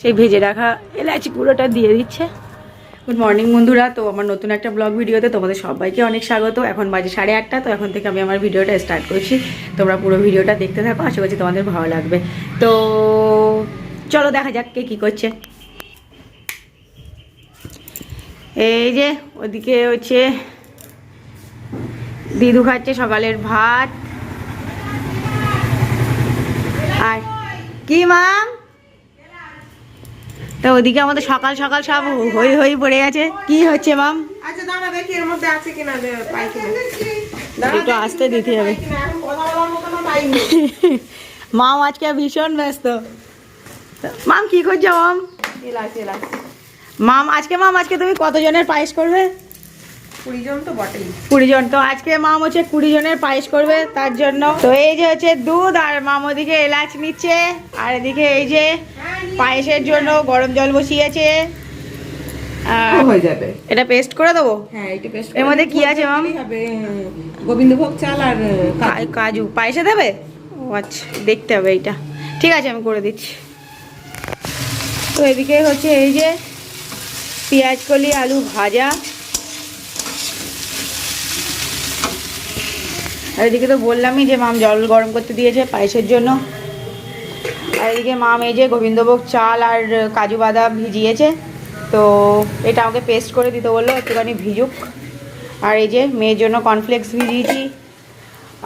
সেই ভেজে রাখা এলাচি পুরোটা দিয়ে দিচ্ছে। গুড মর্নিং বন্ধুরা, তো আমার নতুন একটা ব্লগ ভিডিওতে তোমাদের সবাইকে অনেক স্বাগত। এখন বাজে সাড়ে আটটা, তো এখন থেকে আমি আমার ভিডিওটা স্টার্ট করছি। তোমরা পুরো ভিডিওটা দেখতে থাকো, আশা করছি তোমাদের ভালো লাগবে। তো চলো দেখা যাক কে কী করছে। এই যে ওদিকে হচ্ছে দিদু খাচ্ছে সকালের ভাত। আর কি মাম? তো ওদিকে আমাদের সকাল সকাল সব হই হই পড়ে গেছে। কি হচ্ছে মাম? আচ্ছা দাঁড়া দেখি এর মধ্যে আছে কিনা দে, পাই কিনা একটু আসতে দিতে হবে। মাম আজকে ভীষণ ব্যস্ত। মাম কি করছ মাম? মাম আজকে মাম আজকে তুমি কতজনের পায়েস করবে? কুড়ি তো কুড়ি জন তো আজকে মাম হচ্ছে কুড়ি জনের পায়েস করবে তার জন্য। তো এই যে হচ্ছে দুধ আর মাম ওদিকে এলাচ নিচ্ছে আর এদিকে এই যে পায়েসের জন্য গরম জল বসিয়েছে। আর হয়ে যাবে। এটা পেস্ট করে দেবো? হ্যাঁ এটা বেশ এর মধ্যে কি আছে, মাম? গোবিন্দভোগ চাল আর কাজু। কাজু। পায়েসে দেবে? ও আচ্ছা দেখতে হবে এইটা। ঠিক আছে আমি করে দিচ্ছি। তো এদিকে হচ্ছে এই যে পেঁয়াজ কলি আলু ভাজা। আর এদিকে তো বললামই যে মাম জল গরম করতে দিয়েছে পায়েসের জন্য। আর এদিকে মা যে গোবিন্দভোগ চাল আর কাজু বাদাম ভিজিয়েছে। তো এটা আমাকে পেস্ট করে দিতে বলল, একটুখানি ভিজুক। আর এই যে মেয়ের জন্য কর্নফ্লেক্স ভিজিয়েছি।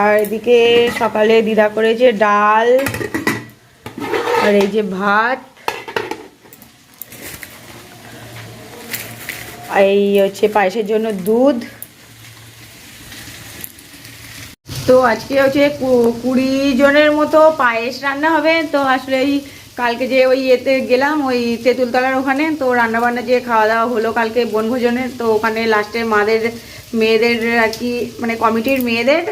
আর এদিকে সকালে দিদা করেছে ডাল। আর এই যে ভাত। এই হচ্ছে পায়েসের জন্য দুধ। তো আজকে হচ্ছে কুড়ি জনের মতো পায়েস রান্না হবে। তো আসলে এই কালকে যে ওই ইয়েতে গেলাম, ওই তেঁতুলতলার ওখানে, তো রান্না বান্না যে খাওয়া দাওয়া হলো কালকে বনভোজনের, তো ওখানে লাস্টে মাদের, মেয়েদের আর কি মানে কমিটির মেয়েদের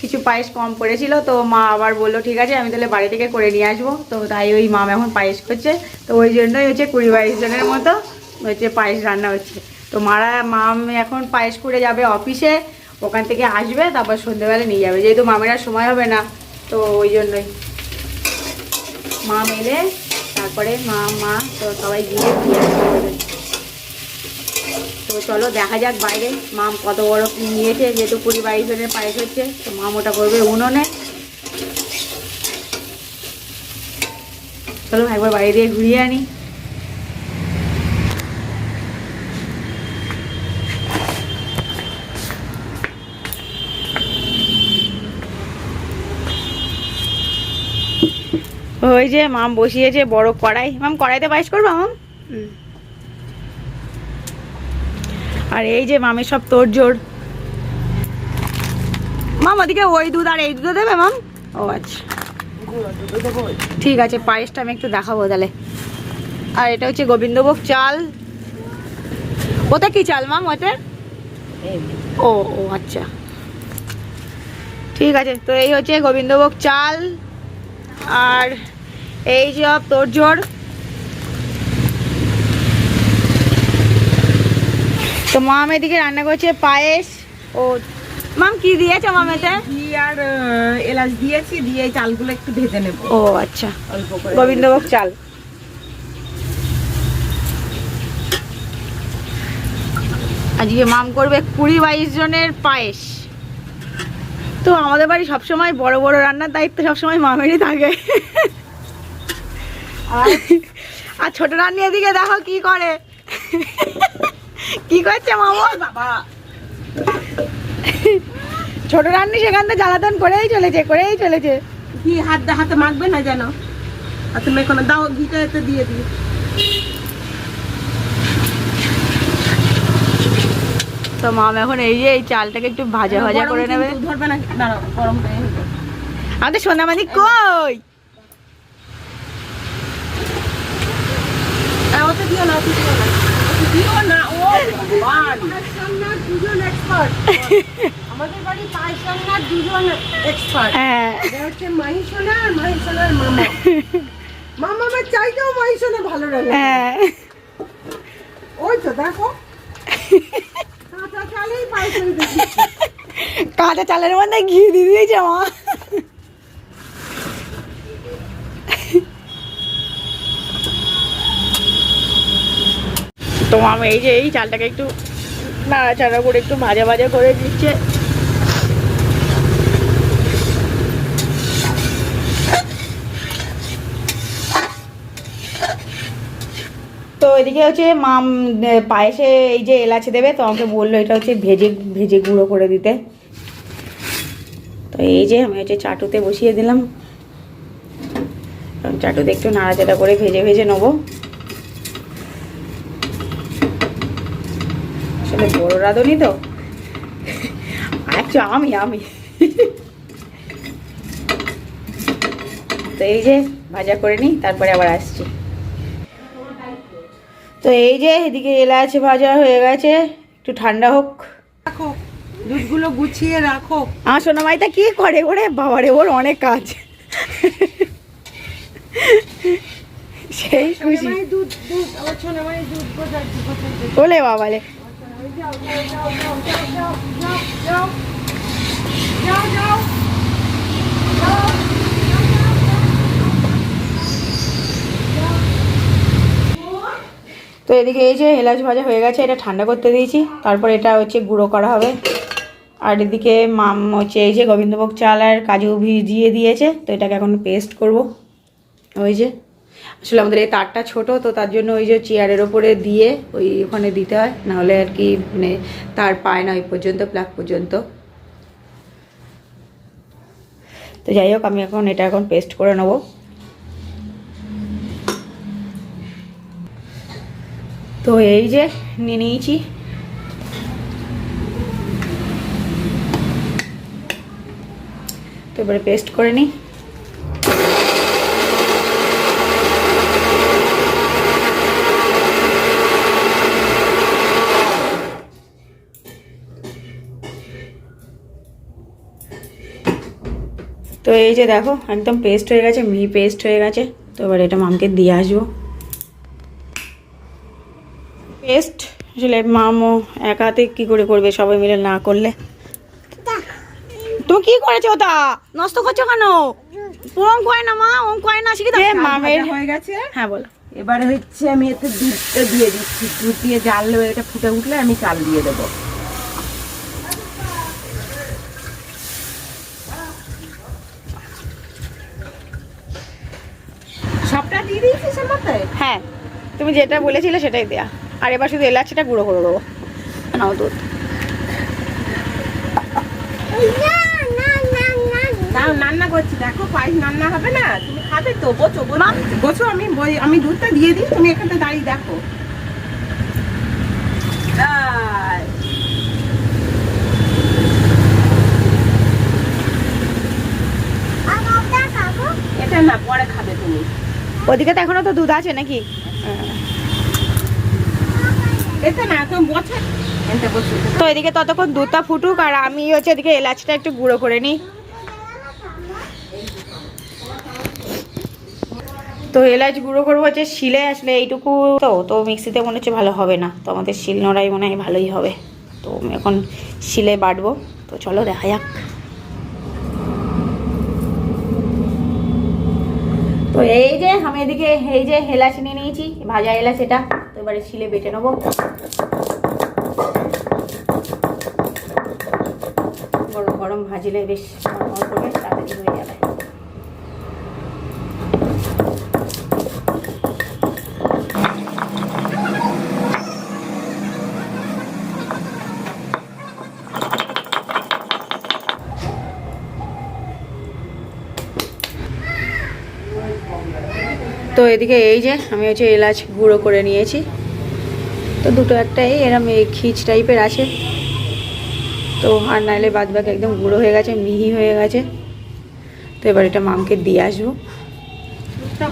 কিছু পায়েস কম পড়েছিল। তো মা আবার বলল, ঠিক আছে, আমি তাহলে বাড়ি থেকে করে নিয়ে আসব। তো তাই ওই মাম এখন পায়েস করছে। তো ওই জন্যই হচ্ছে কুড়ি বাইশ জনের মতো হচ্ছে পায়েস রান্না হচ্ছে। তো মারা, মাম এখন পায়েস করে যাবে অফিসে। ওখান থেকে আসবে, তারপর সন্ধ্যেবেলা নিয়ে যাবে। যেহেতু মামের আর সময় হবে না, তো ওই জন্যই। মা মেলে, তারপরে মা মা, তো সবাই গিয়ে তো চলো, দেখা যাক বাইরে। মাম কত বড় নিয়েছে, যেহেতু কুড়ি বাইশ জনের পায়েস হচ্ছে, তো মাম ওটা করবে উনুনে। চলো, একবার বাইরে দিয়ে ঘুরিয়ে আনি। যে মাম বসিয়েছে, বড় কড়াই। মাম, কড়াইতে পায়েস করবা, মাম। আর এই যে মামের সব তোর জোর মাম, ওদিকে ওই দুধ আর এই দুধ দেবে, মাম? ও আচ্ছা। ঠিক আছে, পায়েসটা আমি একটু দেখাবো তাহলে। আর এটা হচ্ছে গোবিন্দভোগ চাল। ওটা কি চাল, মাম, ওতে? ও ও আচ্ছা। ঠিক আছে, তো এই হচ্ছে গোবিন্দভোগ চাল। আর এই সব তোর জোর। তো মাম এদিকে রান্না করছে পায়েস ও মাম কি দিয়েছে মামেতে ঘি আর এলাচ দিয়েছি দিয়ে এই চালগুলো একটু ভেজে নেব। ও আচ্ছা। অল্প করে। গোবিন্দভোগ চাল। আজকে মাম করবে কুড়ি বাইশ জনের পায়েস। তো আমাদের বাড়ি সবসময় বড় বড় রান্নার দায়িত্ব সবসময় মামেরই থাকে। আর ছোট রান্নি এদিকে দেখো কি করে। কি করছে মামা? বাবা। ছোট রান্নি সেখান থেকে জ্বালাতন করেই চলেছে করেই চলেছে। ঘি হাত দা- হাতে মাখবে না যেন? আর তুমি এখন দাও ঘিটা এতে দিয়ে দিই। তো মাম এখন এই যে এই চালটাকে একটু ভাজা ভাজা করে নেবে। ধরবে না দাঁড়াও গরম। আমাদের সোনামানি কই? ওতে দিও না ওতে দিও না। ওতে দিও না ও ভগবান। দুজন এক্সপার্ট আমাদের বাড়ি রান্নার দুজন এক্সপার্ট হ্যাঁ। হচ্ছে মাহিসোনা আর মাহিসোনার মামা। মামা আমার চাইতেও মাহিসোনা ভালো লাগে। হ্যাঁ। ওই তো দেখো। কাঁচা চালেই কাঁচা চালের মধ্যে ঘি দিয়ে দিয়েছে মা। তো আমি এই যে এই চালটাকে একটু নাড়াচাড়া করে একটু ভাজা ভাজা করে দিচ্ছে। তো এদিকে হচ্ছে মাম পায়েসে এই যে এলাচ দেবে, তো আমাকে বলল এটা হচ্ছে ভেজে ভেজে গুঁড়ো করে দিতে। তো এই যে আমি হচ্ছে চাটুতে বসিয়ে দিলাম। চাটুতে একটু নাড়াচাড়া করে ভেজে ভেজে নেব আসলে বড় রাঁধুনি তো? আচ্ছা আমি আমি। তো এই যে ভাজা করে নিই তারপরে আবার আসছি। তো এই যে এদিকে এলাচ ভাজা হয়ে গেছে একটু ঠান্ডা হোক। রাখো দুধগুলো গুছিয়ে রাখো। আমার সোনামাইটা কি করে ওরে বাবারে ওর অনেক কাজ। সেই খুশি। দুধ দুধ আমার সোনামাই দুধ কোথায় কোথায় ওলে বাবালে। তো এদিকে এই যে এলাচ ভাজা হয়ে গেছে, এটা ঠান্ডা করতে দিয়েছি। তারপর এটা হচ্ছে গুঁড়ো করা হবে। আর এদিকে মাম হচ্ছে এই যে গোবিন্দভোগ চাল আর কাজু ভিজিয়ে দিয়েছে, তো এটাকে এখন পেস্ট করব। ওই যে আসলে আমাদের এই তারটা ছোট, তো তার জন্য ওই যে চেয়ারের ওপরে দিয়ে ওই ওখানে দিতে হয়, নাহলে আর কি মানে তার পায় না ওই পর্যন্ত, প্লাগ পর্যন্ত। তো যাই হোক, আমি এখন এটা এখন পেস্ট করে নেব। তো এই যে নিয়ে নিয়েছি। তো এবারে পেস্ট করে নিই। তো এই যে দেখো একদম পেস্ট হয়ে গেছে মি পেস্ট হয়ে গেছে। তো এবার এটা মামকে দিয়ে আসব। পেস্ট আসলে মামও এক হাতে কী করে করবে সবাই মিলে না করলে? তুমি কি করেছ ওটা? নষ্ট করছ কেন? অঙ্ক হয় না মা অঙ্ক হয় না শিখে দাও মামের হয়ে গেছে। হ্যাঁ বলো। এবারে হচ্ছে আমি এতে দুধটা দিয়ে দিচ্ছি দুধ দিয়ে জাল এটা ফুটে উঠলে আমি চাল দিয়ে দেবো। হ্যাঁ তুমি যেটা বলেছিলে সেটাই দেয়া। আর এবার শুধু এলাচিটা গুঁড়ো করে দেবো। নাও দুধ। রান্না করছি। দেখো পায়েস রান্না হবে না। তুমি খাবে তো বোঝো বোঝো আমি আমি দুধটা দিয়ে দিই তুমি এখানটা দাঁড়িয়ে দেখো। আয়। এটা না পরে খাবে তুমি। ওদিকে তো এখনও তো দুধ আছে নাকি? তো এদিকে ততক্ষণ দুধটা ফুটুক আর আমি হচ্ছে এদিকে এলাচটা একটু গুঁড়ো করে নিই। তো এলাচ গুঁড়ো করব হচ্ছে শিলে আসলে এইটুকু তো তো মিক্সিতে মনে হচ্ছে ভালো হবে না। তো আমাদের শিল নোড়াই মনে হয় ভালোই হবে। তো এখন শিলে বাটবো। তো চলো দেখা যাক। তো এই যে, আমি এদিকে, এই যে এলাচ নিয়ে নিয়েছি, ভাজা এলাচ এটা। তো এবারে শিলে বেটে নেব। গরম গরম ভাজলে বেশ করবে তাড়াতাড়ি হয়ে যাবে। তো এদিকে এই যে, আমি হচ্ছে এলাচ গুঁড়ো করে নিয়েছি। তো দুটো এরম এই খিচ টাইপের আছে। তো আর নাইলে বাদ বাকি একদম গুঁড়ো হয়ে গেছে, মিহি হয়ে গেছে। তো এবার এটা মামকে দিয়ে আসব।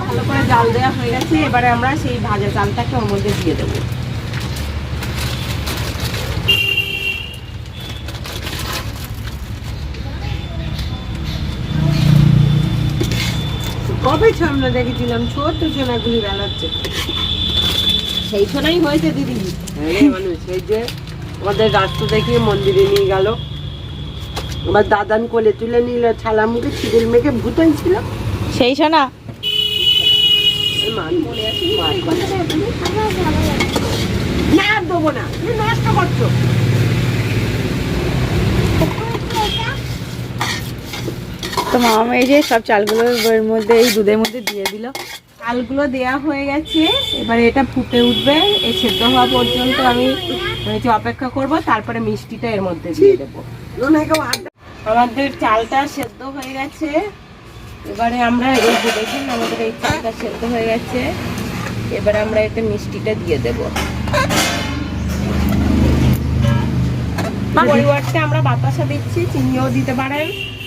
ভালো করে জাল দেওয়া হয়ে গেছে, এবারে আমরা সেই ভাজা চালটাকে ওর মধ্যে দিয়ে দেবো। কবে আমরা দেখেছিলাম? ছোট্ট সোনাগুলি বেলাচ্ছে। সেই সোনাই হয়েছে দিদি। মানুষ সেই যে আমাদের রাস্তা দেখিয়ে মন্দিরে নিয়ে গেল। আমার দাদান কোলে তুলে নিল ছালা মুখে ছিদিল মেখে ভূতই ছিল সেই মান- না দেবো না তুমি নষ্ট করছ। তো মামা এই যে সব চালগুলো এর মধ্যে, এই দুধের মধ্যে দিয়ে দিল। চালগুলো দেয়া হয়ে গেছে। এবারে এটা ফুটে উঠবে। এই সেদ্ধ হওয়া পর্যন্ত আমি হচ্ছে অপেক্ষা করব। তারপরে মিষ্টিটা এর মধ্যে দিয়ে দেবো। আমাদের চালটা সেদ্ধ হয়ে গেছে। এবারে আমরা এই দেখুন আমাদের এই চালটা সেদ্ধ হয়ে গেছে। এবারে আমরা এতে মিষ্টিটা দিয়ে দেব। পরিবর্তে আমরা বাতাসা দিচ্ছি, চিনিও দিতে পারেন।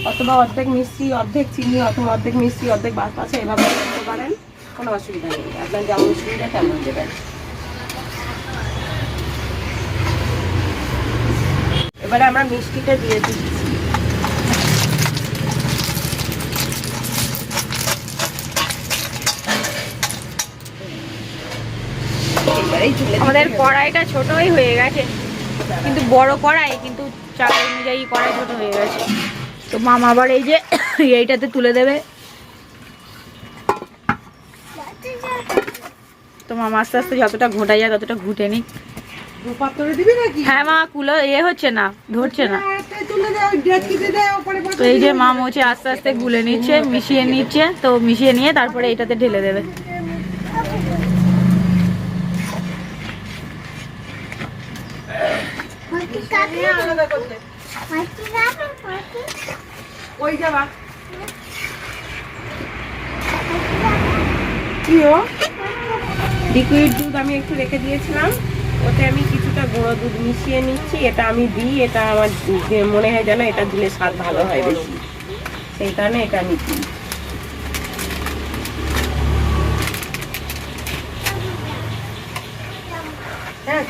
অথবা অর্ধেক মিষ্টি, অর্ধেক চিনি, অথবা অর্ধেক মিষ্টি, অর্ধেক বাতাসা এভাবে দিতে পারেন। কোনো অসুবিধা নেই। আপনার যেমন সুবিধা তেমন দেবেন। এবারে আমরা মিষ্টিটা দিয়ে দিচ্ছি। আমাদের কড়াইটা ছোটই হয়ে গেছে। কিন্তু বড় কড়াই, কিন্তু চাল অনুযায়ী কড়াই ছোট হয়ে গেছে। তো মামা আবার এই যে এইটাতে তুলে দেবে। তো মামা আস্তে আস্তে যতটা ঘোটা যায় ততটা ঘুটে নিক। দু পাত্রে দিবি নাকি? হ্যাঁ মা কুলো এ হচ্ছে না ধরছে না। তো এই যে মোচে আস্তে আস্তে গুলে নিচ্ছে মিশিয়ে নিচ্ছে তো মিশিয়ে নিয়ে তারপরে এটাতে ঢেলে দেবে। ওই যাবা কি লিকুইড দুধ আমি একটু রেখে দিয়েছিলাম। ওতে আমি কিছুটা গুঁড়ো দুধ মিশিয়ে নিচ্ছি। এটা আমি দিই, এটা আমার মনে হয় যেন এটা দিলে স্বাদ ভালো হয় বেশি। সেই কারণে এটা আমি দিই। হ্যাঁ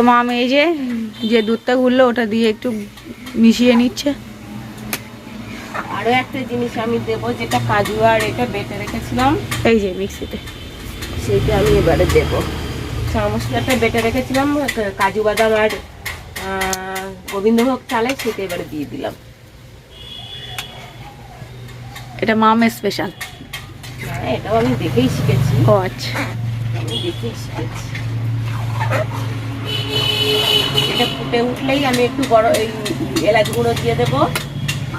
তো মাম এই যে যে দুধটা গুললো ওটা দিয়ে একটু মিশিয়ে নিচ্ছে। আরও একটা জিনিস আমি দেবো যেটা কাজু আর এটা বেটে রেখেছিলাম। এই যে মিক্সিতে। সেইটা আমি এবারে দেবো। চা মশলাটা বেটে রেখেছিলাম কাজু বাদাম আর গোবিন্দভোগ চালে সেটা এবারে দিয়ে দিলাম। এটা মামের স্পেশাল হ্যাঁ এটাও আমি দেখেই শিখেছি। ও আচ্ছা। আমি দেখেই শিখেছি। এটা ফুটে উঠলেই আমি একটু বড় এই এলাচ গুঁড়ো দিয়ে দেবো।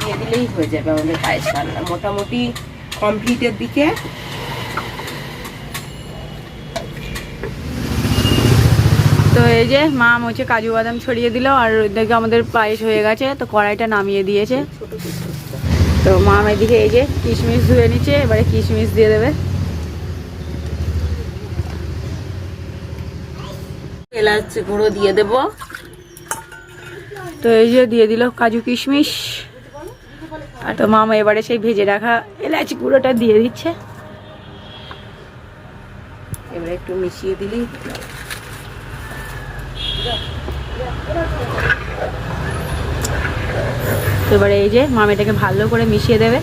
দিয়ে দিলেই হয়ে যাবে আমাদের পায়েস রান্না। মোটামুটি কমপ্লিটের দিকে। তো এই যে মাম হচ্ছে কাজু বাদাম ছড়িয়ে দিল আর দেখে আমাদের পায়েস হয়ে গেছে, তো কড়াইটা নামিয়ে দিয়েছে। তো মাম এদিকে এই যে কিশমিশ ধুয়ে নিচ্ছে, এবারে কিশমিশ দিয়ে দেবে। এলাচ গুঁড়ো দিয়ে দেবো। তো এই যে দিয়ে দিল কাজু কিশমিশ। আর তো মামা এবারে সেই ভেজে রাখা এলাচি গুঁড়োটা দিয়ে দিচ্ছে। এবারে একটু মিশিয়ে দিলি। এবারে এই যে মাম এটাকে ভালো করে মিশিয়ে দেবে।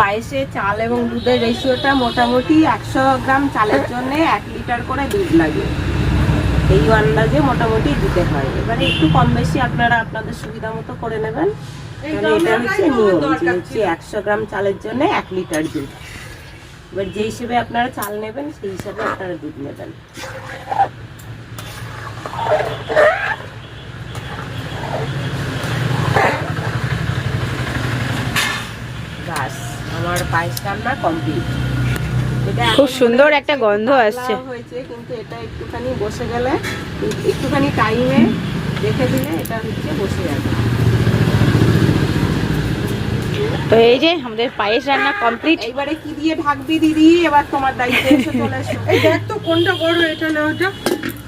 পায়েসে চাল এবং দুধের রেশিওটা মোটামুটি একশো গ্রাম চালের জন্য এক লিটার করে দুধ লাগে। এই আন্দাজে মোটামুটি দিতে হয়। এবারে একটু কম বেশি আপনারা আপনাদের সুবিধা মতো করে নেবেন। এটা হচ্ছে নিয়ম যে হচ্ছে একশো গ্রাম চালের জন্য এক লিটার দুধ। এবার যে হিসেবে আপনারা চাল নেবেন সেই হিসাবে আপনারা দুধ নেবেন। আমার পায়েস রান্না কমপ্লিট খুব সুন্দর একটা গন্ধ আসছে। হয়েছে কিন্তু এটা একটুখানি বসে গেলে একটুখানি টাইমে রেখে দিলে এটা হচ্ছে বসে যাবে। তো এই যে আমাদের পায়েস রান্না কমপ্লিট এইবারে কি দিয়ে ঢাকবি দিদি? এবার তোমার দায়িত্বে এসে চলে এসো। এই দেখ তো কোনটা বড় এটা না ওটা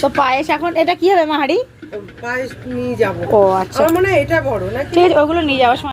তো পায়েস এখন এটা কি হবে মাহারি? পায়েস নিয়ে যাব। ও আচ্ছা। আমার মনে এটা বড় ঠিক আছে ওগুলো নিয়ে যাওয়ার সময়